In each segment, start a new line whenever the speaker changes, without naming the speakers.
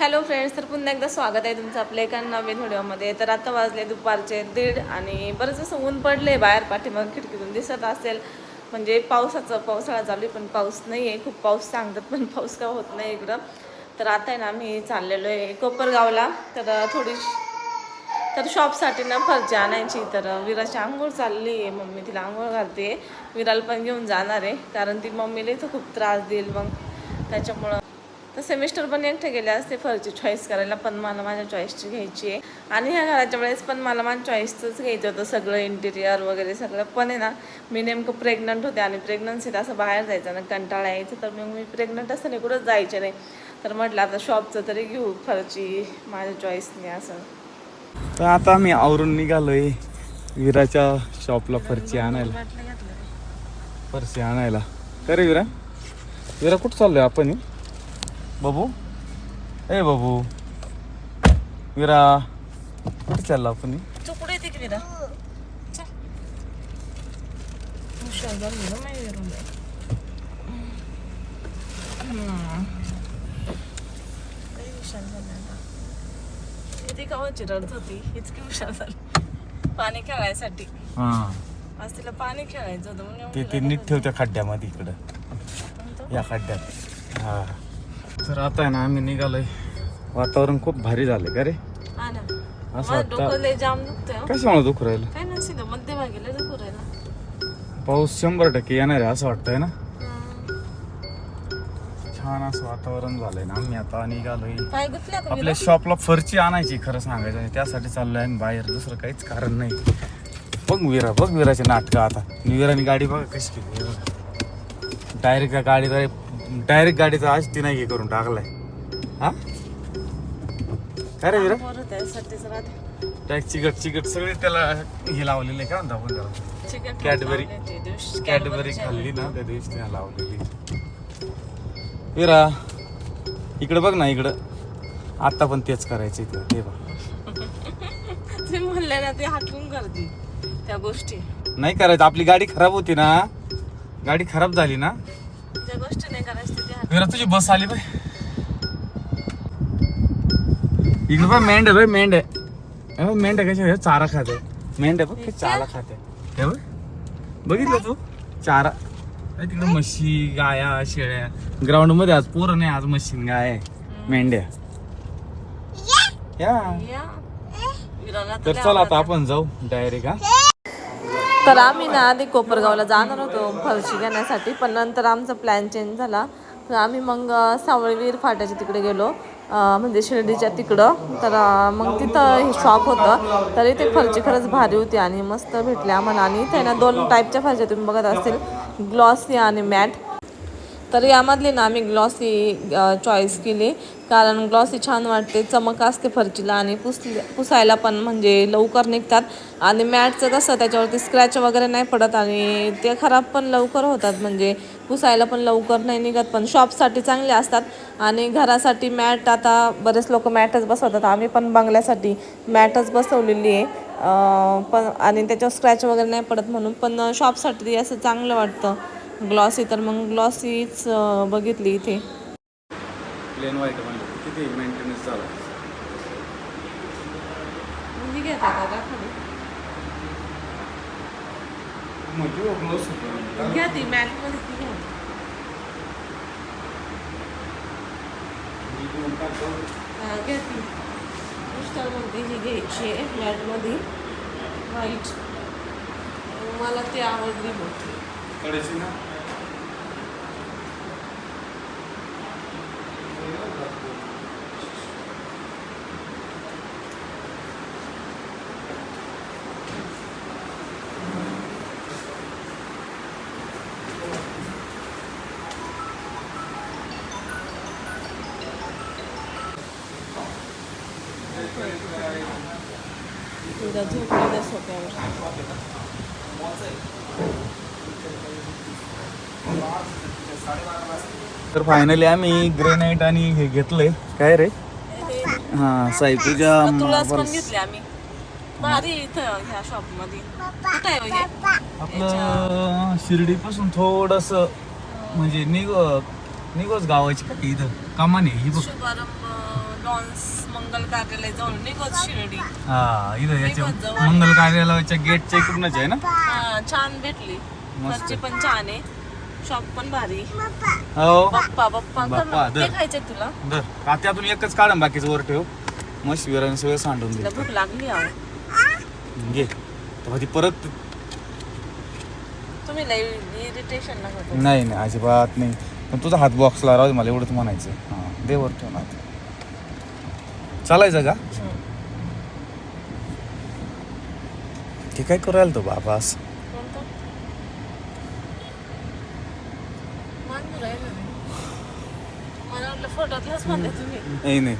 Hello friends तर पुन्हा एकदा स्वागत आहे तुमचं आपल्या एका नवीन व्हिडिओमध्ये. तर आता वाजले दुपारचे दीड आणि बरंच असं ऊन पडले बाहेर पाठीमाग खिडकीतून दिसत असेल. म्हणजे पावसाचं पावसाळा चालू आहे पण पाऊस नाही आहे खूप पाऊस सांगतात पण पाऊस का होत नाही इकडं. तर आता आहे ना आम्ही चाललेलो आहे कोपरगावला. तर थोडी तर शॉपसाठी ना फरची आणायची. तर विराची आंघोळ चालली आहे. मम्मी तिला आंघोळ घालते. विराला पण घेऊन जाणार आहे कारण ती मम्मीला इथं खूप त्रास देईल मग. त्याच्यामुळं तर सेमिस्टर पण एकटे गेले असते फरची चॉईस करायला पण मला माझ्या चॉईसची घ्यायची आहे. आणि ह्या घराच्या वेळेस पण मला माझ्या चॉईसचंच घ्यायचं होतं सगळं इंटिरियर वगैरे सगळं. पण आहे ना मी नेमकं प्रेग्नंट होते आणि प्रेग्नन्सीत असं बाहेर जायचं ना कंटाळा यायचं तर मग मी प्रेग्नंट असताना कुठंच जायचे नाही. तर म्हटलं आता शॉपचं तरी घेऊ फरची माझ्या चॉईसने असं.
तर आता मी आवरून निघालोय विराच्या शॉपला फरची आणायला. फरशी आणायला. करे विरा? विरा कुठं चाललोय आपण? बाबू? ए बाबू. विरा कुठे चाललो आपण?
तू कुठे येते की विरा रडत होती इतकी हुशार झाली. पाणी खेळायसाठी.
हा.
आज तिला पाणी खेळायचं होतं
ते ते नीट खड्ड्यामध्ये इकडं. या खड्ड्यात. हा. तर आता आहे ना आम्ही निघालोय. वातावरण खूप भारी झालंय का रे? असं वाटतं.
हो.
कशामुळे दुखू राहिलं? पाऊस शंभर टक्के येणार आहे असं वाटतंय ना. छान असं वातावरण झालंय ना आम्ही आता निघालोय. आपल्या शॉपला फरची आणायची खरं सांगायचं त्यासाठी चाललोय आणि बाहेर दुसरं काहीच कारण नाही. बघ विरा बघ विराचे नाटकं आता. विराने गाडी बघा कशी केली डायरेक्ट गाडी डायरेक्ट गाडीचा आज ती नाही हे करून टाकलाय. हा? काय रे विरा? डायरेक्ट चिकट चिकट सगळे त्याला हे लावलेले काय म्हणतो आपण त्याला. कॅडबरी
Cadbury
खाल्ली ना त्या दिवशी तिने लावलेली. विरा इकडे बघ ना इकडं. आता पण तेच करायचे ते बघ.
ते म्हणले ना ते हटवून करते त्या गोष्टी.
नाही करायचं आपली गाडी खराब होती ना. गाडी खराब झाली ना.
ज्या गोष्टी नाही करायचं ते हटवून
विरा तुझी बस आली बाय इकडे बघ मेंढ आहे बाय मेंढ. आहे हे बघ, मेंढ आहे कशा हे चारा खाते. मेंढ आहे बघ ते चारा खाते. हे बघ बघितलं तू? चारा. अरे तिकडे म्हशी गाया शेळ्या. ग्राउंडमध्ये आज पोरं नाही आज म्हशी गाय आहे. मेंढ्या. या.
या. विराला तर
तर चल आता. आपण जाऊ डायरेक्ट हा.
तर आम्ही ना आधी कोपरगावला जाणार होतो फरशी घेण्यासाठी पण नंतर आमचा प्लॅन चेंज झाला. तर आम्ही मग सावळवीर फाट्याच्या तिकडे गेलो म्हणजे शिर्डीच्या तिकडं. तर मग तिथं हे शॉप होतं. तर इथे फरची खरंच भारी होती आणि मस्त भेटली आम्हाला. आणि इथे ना दोन टाईपच्या फरच्या तुम्ही बघत असतील ग्लॉसी आणि मॅट तर यामधली ना आम्ही ग्लॉसी चॉईस केली. कारण ग्लॉसी छान वाटते चमक असते फरचीला आणि पुसली पुसायला पण म्हणजे लवकर निघतात. आणि मॅटचं कसं त्याच्यावरती स्क्रॅच वगैरे नाही पडत आणि ते खराब पण लवकर होतात. म्हणजे पुसायला पण लवकर नाही निघत पण शॉपसाठी चांगले असतात. आणि घरासाठी मॅट आता बरेच लोक मॅटच बसवतात. आम्ही पण बंगल्यासाठी मॅटच बसवलेली आहे. पण आणि त्याच्यावर स्क्रॅच वगैरे नाही पडत म्हणून पण शॉपसाठी असं चांगलं वाटतं. ग्लॉसी तर मग ग्लॉसीच बघितली इथे.
प्लेन व्हाईट किती मेंटेनन्स झाला?
घ्या ती मॅटमध्ये ती घ्या. हा, घ्या ती. ही घ्यायची आहे मॅटमध्ये व्हाईट मला ती आवडली होती
कडेची ना? तर फायनली आम्ही ग्रेनाइट आणि हे घेतलंय. काय रे? हा
घेतली हे?
आपलं शिर्डीपासून थोडस म्हणजे निघ निघोच गावाची इथं? कमाने ही बघ.
लॉन्स मंगल कार्यालय जाऊन निघत शिर्डी.
हा इथं याच्या
निघत जाऊ.
मंगल कार्यालयाच्या गेटच्या इकडूनच आहे ना?
हा, छान भेटली.
मस्त.
घरची पण छान आहे. शॉप पण भारी.
हो.
बाप्पा बाप्पा कर
बाप्पा,
ना. ते
धर.
खायचंय तुला?
का त्यातून एकच काढ आणि बाकीचं वर ठेव. मस्त विरान सगळं सांडून
तुला
दे
भूक लागली आहो.
घे. तेव्हा ती परत
तुम्ही लई इरिटेशन नका करू.
नाही नाही अजिबात नाही. पण तुझा हात बॉक्सला राहू दे, मला एवढंच म्हणायचं हां दे वर ठेव ना चालायचं का?
हं.
ते काय करायला तो बाबा असं? नाही नाही.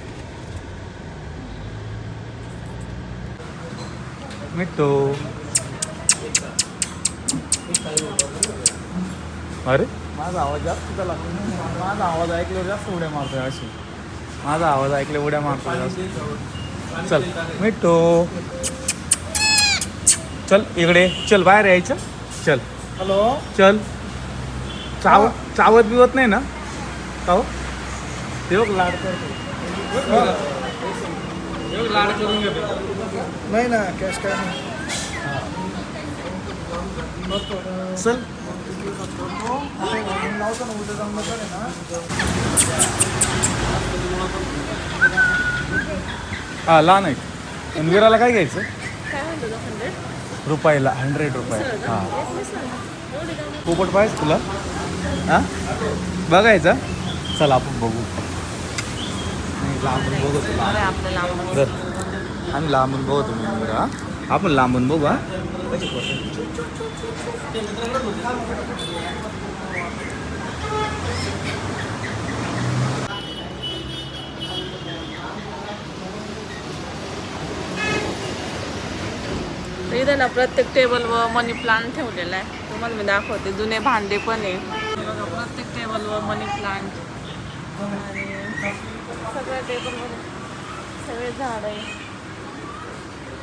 मिठो. अरे? माझा आवाज जास्त माझा आवाज ऐकल्यावर जास्त उड्या मारतोय अशी. माझा आवाज ऐकल्यावर उड्या जास्त चल मिठो. चल इकडे. चल बाहेर यायचं. चल.
हॅलो.
चल. चाव चावत बिवत नाही ना? ते बघ लाड करतो लाड करून घेतो
नाही ना कॅश काय नाही.
चल.
बघा
हा लहान आहे. आणि विराला काय घ्यायचं रुपयाला हंड्रेड रुपये. हां. पोपट पाहिजे तुला? हां? बघायचा? चल आपण बघू. नाही, लांबून बघू तुला. आम्ही लांबून. बघतो मी विरा आपण लांबून बघू हा.
इथं ना प्रत्येक टेबलवर मनी प्लांट ठेवलेला आहे. तुम्हाला मी दाखवते जुने भांडे पण आहे. प्रत्येक टेबलवर मनी प्लांट आणि सगळ्या टेबलवर सगळे झाड आहे.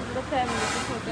इकडं फॅमिलीचे फोटो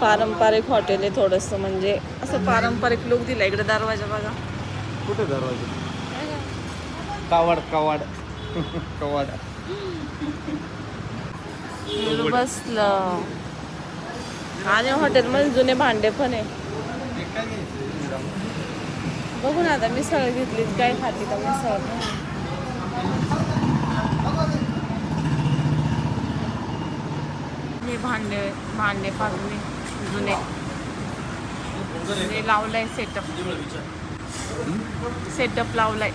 पारंपरिक हॉटेल आहे थोडंसं म्हणजे असं पारंपरिक लुक दिला इकडे दरवाजा बघा.
कुठे दरवाजा? कावाड कावाड. कवाड.
बसलं. आणि हॉटेलमध्ये जुने भांडे पण आहे. बघू ना आता मिसळ घेतली काय खाती का मिसळ हे भांडे भांडे पाहून जुने. जुने लावलंय सेटअप सेटअप लावलाय.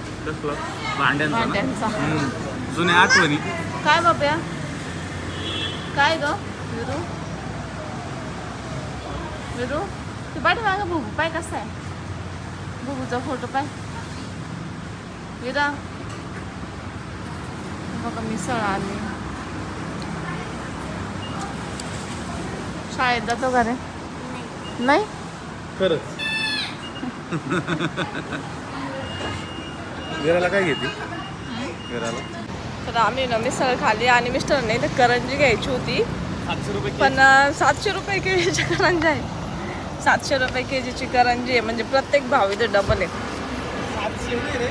भांड्यांचा ना?
भांड्यांचा.
हम्म. जुन्या आठवणी.
काय बाप्या काय ग? विरू? विरू? तू पाठी मागं बुबू पाय कसा आहे? बुबूचा फोटो पाय. विरा. बघा मिसळ आली शाळेत जातो का रे? नाही.
खरंच. विराला काय घेते? विराला.
तर आम्ही ना मिसळ खाली आणि मिस्टर नाही तर करंजी घ्यायची होती.
सातशे रुपये
पण अं, सातशे रुपये के जीची करंजी आहे. सातशे रुपये के जीची करंजी आहे. म्हणजे प्रत्येक भाव इथे डबल आहे.
सातशे नाही रे.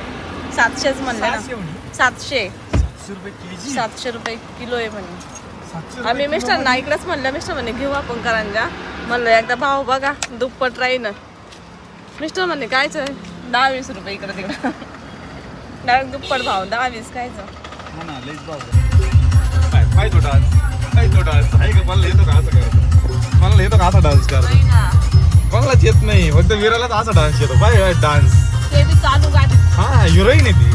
सातशेच म्हणले ना.
सातशे म्हणे.
सातशे.
रुपये के जी
सातशे रुपये किलो आहे म्हणे. आम्ही मिस्टर ना इकडेच म्हणलं मिस्टर म्हणे घेऊ आपण करंजा. म्हणलं एकदा भाव बघा दुप्पट राहीन. मिस्टर म्हणे कायच दहा वीस रुपये इकडं तिकडं. डायरेक्ट दुप्पट भाव दहा वीस कायचं
हा डान्स? डान्स? आहे का? मला येतो का असं करतो मला येतो का असा डान्स करतो
नाही ना.
कोणालाच येत नाही. फक्त विरालाच असा डान्स येतो. पाहिजे डान्स.
ते बी चालू गाडी.
हा हिरोईन आहे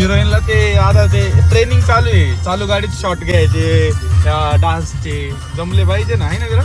हिरोईनला ते आता ते ट्रेनिंग चालू आहे. चालू गाडीत शॉट घ्यायचे त्या डान्सचे जमले पाहिजे ना आहे ना जरा